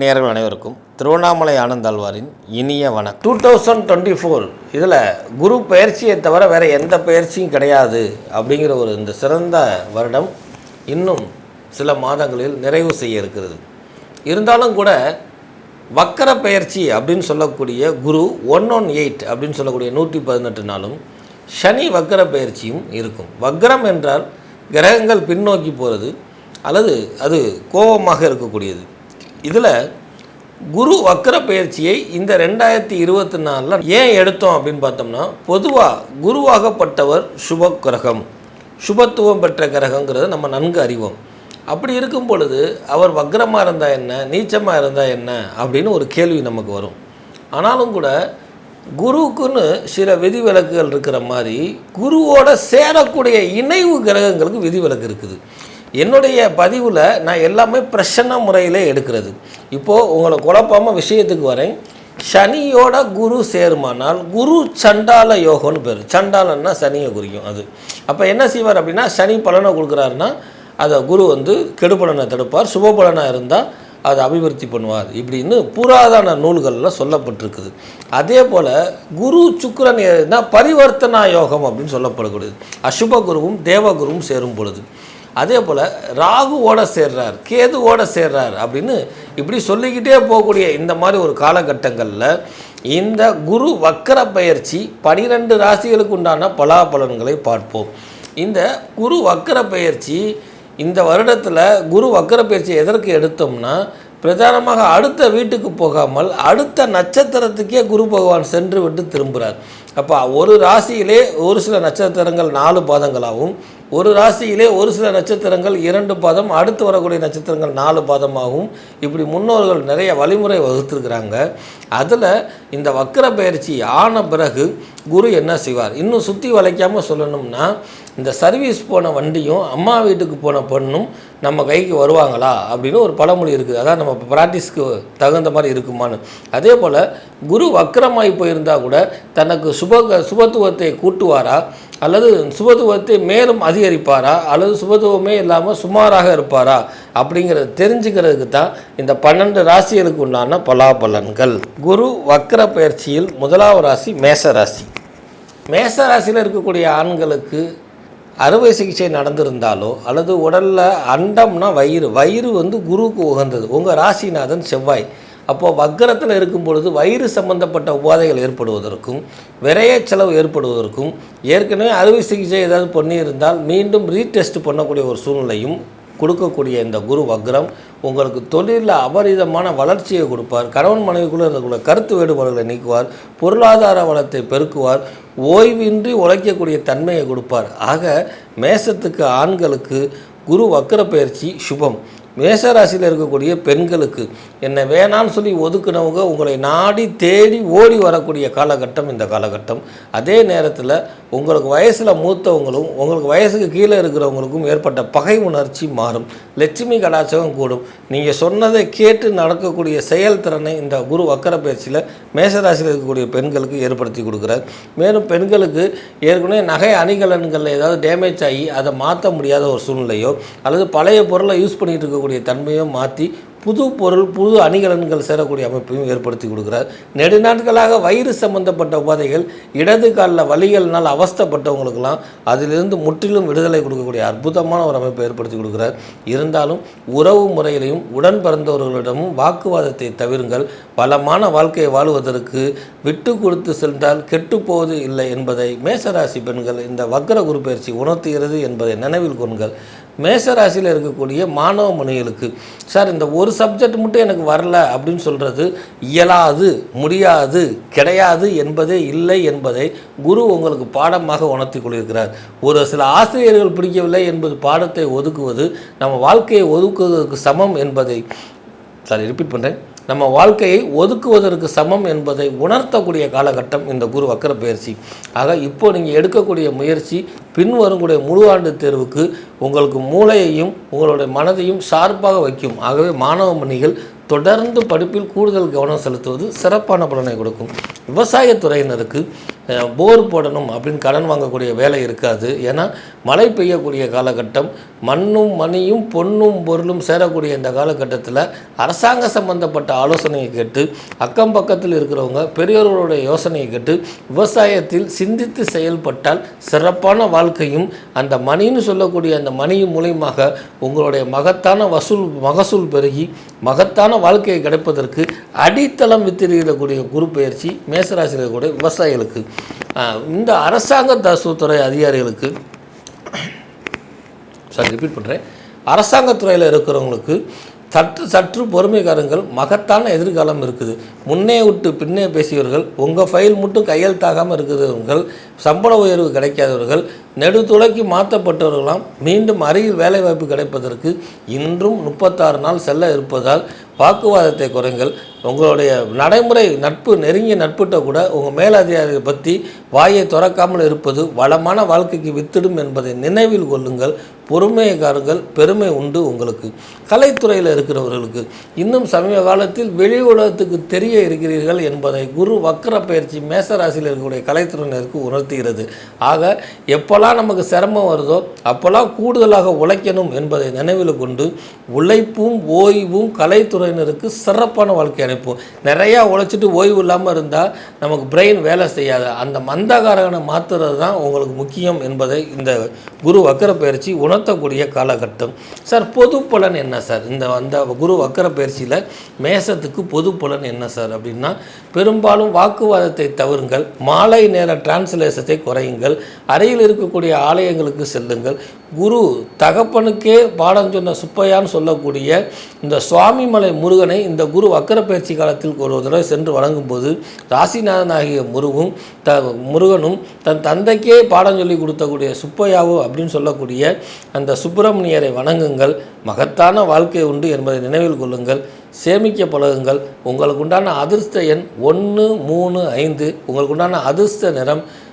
நேர்கள் அனைவருக்கும் திருவண்ணாமலை ஆனந்தாழ்வாரின் இனிய வணக்கம். டூ தௌசண்ட் டுவெண்ட்டி ஃபோர் இதில் குரு பயிற்சியை தவிர வேறு எந்த பயிற்சியும் கிடையாது அப்படிங்கிற ஒரு இந்த சிறந்த வருடம் இன்னும் சில மாதங்களில் நிறைவு செய்ய இருக்கிறது. இருந்தாலும் கூட வக்கர பயிற்சி அப்படின்னு சொல்லக்கூடிய குரு ஒன் ஒன் எயிட் அப்படின்னு சொல்லக்கூடிய நூற்றி பதினெட்டு நாளும் சனி வக்கர பயிற்சியும் இருக்கும். வக்கரம் என்றால் கிரகங்கள் பின்னோக்கி போகிறது அல்லது அது கோபமாக இருக்கக்கூடியது. இதில் குரு வக்கர பயிற்சியை இந்த ரெண்டாயிரத்தி இருபத்தி நாலில் ஏன் எடுத்தோம் அப்படின்னு பார்த்தோம்னா பொதுவாக குருவாகப்பட்டவர் சுப கிரகம். சுபத்துவம் பெற்ற கிரகங்கிறத நம்ம நன்கு அறிவோம். அப்படி இருக்கும் பொழுது அவர் வக்ரமாக இருந்தால் என்ன நீச்சமாக இருந்தால் என்ன அப்படின்னு ஒரு கேள்வி நமக்கு வரும். ஆனாலும் கூட குருவுக்குன்னு சில விதிவிலக்குகள் இருக்கிற மாதிரி குருவோட சேரக்கூடிய இணைவு கிரகங்களுக்கு விதிவிலக்கு இருக்குது. என்னுடைய பதிவில் நான் எல்லாமே பிரசன்ன முறையில் எடுக்கிறது. இப்போது உங்களை குழப்பாமல் விஷயத்துக்கு வரேன். சனியோட குரு சேருமானால் குரு சண்டால யோகம்னு பேர். சண்டாலன்னா சனியை குறிக்கும் அது. அப்போ என்ன செய்வார் அப்படின்னா சனி பலனை கொடுக்குறாருன்னா அதை குரு வந்து கெடுபலனை தடுப்பார். சுபபலனாக இருந்தால் அதை அபிவிருத்தி பண்ணுவார். இப்படின்னு புராதன நூல்களில் சொல்லப்பட்டிருக்குது. அதே போல் குரு சுக்கரன் எதுனா பரிவர்த்தனா யோகம் அப்படின்னு சொல்லப்படக்கூடியது. அசுப குருவும் தேவகுருவும் சேரும் பொழுது. அதே போல் ராகுவோட சேர்றார் கேதுவோட சேர்றார் அப்படின்னு இப்படி சொல்லிக்கிட்டே போகக்கூடிய இந்த மாதிரி ஒரு காலகட்டங்களில் இந்த குரு வக்கர பயிற்சி பனிரெண்டு ராசிகளுக்கு உண்டான பலாபலன்களை பார்ப்போம். இந்த குரு வக்கர பயிற்சி இந்த வருடத்தில் குரு வக்கர பயிற்சி எதற்கு எடுத்தோம்னா பிரதானமாக அடுத்த வீட்டுக்கு போகாமல் அடுத்த நட்சத்திரத்துக்கே குரு பகவான் சென்று விட்டு திரும்புகிறார் அப்போ ஒரு ராசியிலே ஒரு சில நட்சத்திரங்கள் நாலு பாதங்களாகவும் ஒரு ராசியிலே ஒரு சில நட்சத்திரங்கள் இரண்டு பாதம் அடுத்து வரக்கூடிய நட்சத்திரங்கள் நாலு பாதமாகவும் இப்படி முன்னோர்கள் நிறைய வழிமுறை வகுத்துருக்குறாங்க. அதில் இந்த வக்கர பயிற்சி ஆன பிறகு குரு என்ன செய்வார்? இன்னும் சுற்றி வளைக்காமல் சொல்லணும்னா இந்த சர்வீஸ் போன வண்டியும் அம்மா வீட்டுக்கு போன பொண்ணும் நம்ம கைக்கு வருவாங்களா? அப்படின்னு ஒரு பழமொழி இருக்குது அதான் நம்ம ப்ராக்டிஸ்க்கு தகுந்த மாதிரி இருக்குமான்னு. அதே போல் குரு வக்கரமாகி போயிருந்தால் கூட தனக்கு சுப சுபத்துவத்தை கூட்டுவாரா? அல்லது சுபத்துவத்தை மேலும் அதிகரிப்பாரா? அல்லது சுபத்துவமே இல்லாமல் சுமாராக இருப்பாரா? அப்படிங்கிறத தெரிஞ்சுக்கிறதுக்கு தான் இந்த பன்னெண்டு ராசிகளுக்கு உண்டான பலாபலன்கள். குரு வக்கர பயிற்சியில் முதலாவது ராசி மேச ராசி. மேச ராசியில் இருக்கக்கூடிய ஆண்களுக்கு அறுவை சிகிச்சை நடந்திருந்தாலோ அல்லது உடலில் அண்டம்னா வயிறு வயிறு வந்து குருவுக்கு உகந்தது. உங்கள் ராசிநாதன் செவ்வாய். அப்போது வக்கரத்தில் இருக்கும் பொழுது வயிறு சம்பந்தப்பட்ட உபாதைகள் ஏற்படுவதற்கும் விரைய செலவு ஏற்படுவதற்கும் ஏற்கனவே அறுவை சிகிச்சை ஏதாவது பண்ணியிருந்தால் மீண்டும் ரீடெஸ்ட் பண்ணக்கூடிய ஒரு சூழ்நிலையும் கொடுக்கக்கூடிய இந்த குரு வக்ரம் உங்களுக்கு தொழிலில் அபரிதமான வளர்ச்சியை கொடுப்பார். கணவன் மனைவிக்குள்ளே இருக்கக்கூடிய கருத்து வேறுபாடுகளை நீக்குவார். பொருளாதார வளத்தை பெருக்குவார். ஓய்வின்றி உழைக்கக்கூடிய தன்மையை கொடுப்பார். ஆக மேசத்துக்கு ஆண்களுக்கு குரு வக்கர பயிற்சி சுபம். மேசராசியில் இருக்கக்கூடிய பெண்களுக்கு என்னை வேணான்னு சொல்லி ஒதுக்குனவங்க உங்களை நாடி தேடி ஓடி வரக்கூடிய காலகட்டம் இந்த காலகட்டம். அதே நேரத்தில் உங்களுக்கு வயசில் மூத்தவங்களும் உங்களுக்கு வயசுக்கு கீழே இருக்கிறவங்களுக்கும் ஏற்பட்ட பகை உணர்ச்சி மாறும். லட்சுமி கடாச்சகம் கூடும். நீங்கள் சொன்னதை கேட்டு நடக்கக்கூடிய செயல்திறனை இந்த குரு வக்கர பயிற்சியில் மேசராசியில் இருக்கக்கூடிய பெண்களுக்கு ஏற்படுத்தி கொடுக்குறார். மேலும் பெண்களுக்கு ஏற்கனவே நகை அணிகலன்களில் ஏதாவது டேமேஜ் ஆகி அதை மாற்ற முடியாத ஒரு சூழ்நிலையோ அல்லது பழைய பொருளை யூஸ் பண்ணிகிட்டு இருக்கக்கூடிய தன்மையோ மாற்றி புது பொருள் புது அணிகலன்கள் சேரக்கூடிய அமைப்பையும் ஏற்படுத்தி கொடுக்குறார். நெடுநாட்களாக வயிறு சம்பந்தப்பட்ட உபாதைகள் இடது காலில் வலிகள்னால் அவஸ்தப்பட்டவங்களுக்கெல்லாம் அதிலிருந்து முற்றிலும் விடுதலை கொடுக்கக்கூடிய அற்புதமான ஒரு அமைப்பை ஏற்படுத்தி கொடுக்குறார். இருந்தாலும் உறவு முறையிலையும் உடன் பிறந்தவர்களிடமும் வாக்குவாதத்தை தவிருங்கள். பலமான வாழ்க்கையை வாழுவதற்கு விட்டு கொடுத்து சென்றால் கெட்டுப்போவது இல்லை என்பதை மேசராசி பெண்கள் இந்த வக்கர குரு பயிற்சி உணர்த்துகிறது என்பதை நினைவில் கொள்ளுங்கள். மேசராசியில் இருக்கக்கூடிய மாணவ மணிகளுக்கு சார் இந்த ஒரு சப்ஜெக்ட் மட்டும் எனக்கு வரல அப்படின்னு சொல்கிறது இயலாது முடியாது கிடையாது என்பதே இல்லை என்பதை குரு உங்களுக்கு பாடமாக உணர்த்தி கொள்கிறார் ஒரு சில ஆசிரியர்கள் பிடிக்கவில்லை என்பது பாடத்தை ஒதுக்குவது நம்ம வாழ்க்கையை ஒதுக்குவதற்கு சமம் என்பதை சாரி ரிப்பீட் பண்ணுறேன் நம்ம வாழ்க்கையை ஒதுக்குவதற்கு சமம் என்பதை உணர்த்தக்கூடிய காலகட்டம் இந்த குரு வக்கர பயிற்சி. ஆக இப்போ நீங்கள் எடுக்கக்கூடிய முயற்சி பின்வரக்கூடிய முழு ஆண்டு தேர்வுக்கு உங்களுக்கு மூளையையும் உங்களுடைய மனதையும் ஷார்ப்பாக வைக்கும். ஆகவே மாணவ மணிகள் தொடர்ந்து படிப்பில் கூடுதல் கவனம் செலுத்துவது சிறப்பான பலனை கொடுக்கும். விவசாயத்துறையினருக்கு போர் போடணும் அப்படின்னு கடன் வாங்கக்கூடிய வேலை இருக்காது. ஏன்னா மழை பெய்யக்கூடிய காலகட்டம் மண்ணும் மணியும் பொன்னும் பொருளும் சேரக்கூடிய இந்த காலகட்டத்தில் அரசாங்க சம்பந்தப்பட்ட ஆலோசனையை கேட்டு அக்கம் பக்கத்தில் இருக்கிறவங்க பெரியவர்களுடைய யோசனையை கேட்டு விவசாயத்தில் சிந்தித்து செயல்பட்டால் சிறப்பான வாழ்க்கையும் அந்த மணின்னு சொல்லக்கூடிய அந்த மணியின் மூலியமாக உங்களுடைய மகத்தான வசூல் மகசூல் பெருகி மகத்தான வாழ்க்கையை கிடைப்பதற்கு அடித்தளம் வித்திருக்கக்கூடிய குரு பயிற்சி மேசராசியில் இருக்கக்கூடிய விவசாயிகளுக்கு. இந்த அரசாங்க தசுத்துறை அதிகாரிகளுக்கு சாரி ரிப்பீட் பண்ணுறேன் அரசாங்கத்துறையில் இருக்கிறவங்களுக்கு சற்று சற்று பொறுமைக்காரங்கள் மகத்தான எதிர்காலம் இருக்குது. முன்னே விட்டு பின்னே பேசியவர்கள் உங்கள் ஃபைல் மட்டும் கையெழுத்தாகாமல் இருக்கிறவர்கள் சம்பள உயர்வு கிடைக்காதவர்கள் நெடுத்துளைக்கு மாற்றப்பட்டவர்களாம் மீண்டும் அருகில் வேலைவாய்ப்பு கிடைப்பதற்கு இன்றும் முப்பத்தாறு நாள் செல்ல இருப்பதால் வாக்குவாதத்தை குறைங்கள். உங்களுடைய நடைமுறை நட்பு நெருங்கிய நட்புட்ட கூட உங்கள் மேலதிகாரியை பற்றி வாயை திறக்காமல் இருப்பது வளமான வாழ்க்கைக்கு வித்திடும் என்பதை நினைவில் கொள்ளுங்கள். பொறுமையை காருங்கள் பெருமை உண்டு உங்களுக்கு. கலைத்துறையில் இருக்கிறவர்களுக்கு இன்னும் சமீப காலத்தில் வெளி உலகத்துக்கு தெரிய இருக்கிறீர்கள் என்பதை குரு வக்கர பயிற்சி மேசராசியில் இருக்கக்கூடிய கலைத்துறையினருக்கு உணர்த்துகிறது. ஆக எப்போல்லாம் நமக்கு சிரமம் வருதோ அப்போல்லாம் கூடுதலாக உழைக்கணும் என்பதை நினைவில் கொண்டு உழைப்பும் ஓய்வும் கலைத்துறையினருக்கு சிறப்பான வாழ்க்கை அனுப்பும் நிறையா உழைச்சிட்டு ஓய்வு இல்லாமல் இருந்தால் நமக்கு பிரெயின் வேலை செய்யாது. அந்த மந்தகாரகனை மாற்றுறது தான் உங்களுக்கு முக்கியம் என்பதை இந்த குரு வக்கர பயிற்சி உணர்த்தக்கூடிய காலகட்டம். சார் பொது பலன் என்ன சார்? இந்த அந்த குரு வக்கர பயிற்சியில் மேசத்துக்கு பொது பலன் என்ன சார் அப்படின்னா பெரும்பாலும் வாக்குவாதத்தை தவிருங்கள் மாலை நேர டிரான்ஸ்லேஷத்தை குறையுங்கள் அறையில் இருக்கும் இருக்கக்கூடிய ஆலயங்களுக்கு செல்லுங்கள். குரு தகப்பனுக்கே பாடம் சொன்ன சுப்பையான்னு சொல்லக்கூடிய இந்த சுவாமிமலை முருகனை இந்த குரு வக்கர பயிற்சி காலத்தில் ஒரு தடவை சென்று வணங்கும்போது ராசிநாதனாகிய முருகும் த முருகனும் தன் தந்தைக்கே பாடம் சொல்லி கொடுத்தக்கூடிய சுப்பையாவோ அப்படின்னு சொல்லக்கூடிய அந்த சுப்பிரமணியரை வணங்குங்கள். மகத்தான வாழ்க்கை உண்டு என்பதை நினைவில் கொள்ளுங்கள். சேமிக்க பழகுங்கள். உங்களுக்கு உண்டான அதிர்ஷ்ட எண் ஒன்று மூணு ஐந்து. உங்களுக்கு உண்டான அதிர்ஷ்ட நிறம்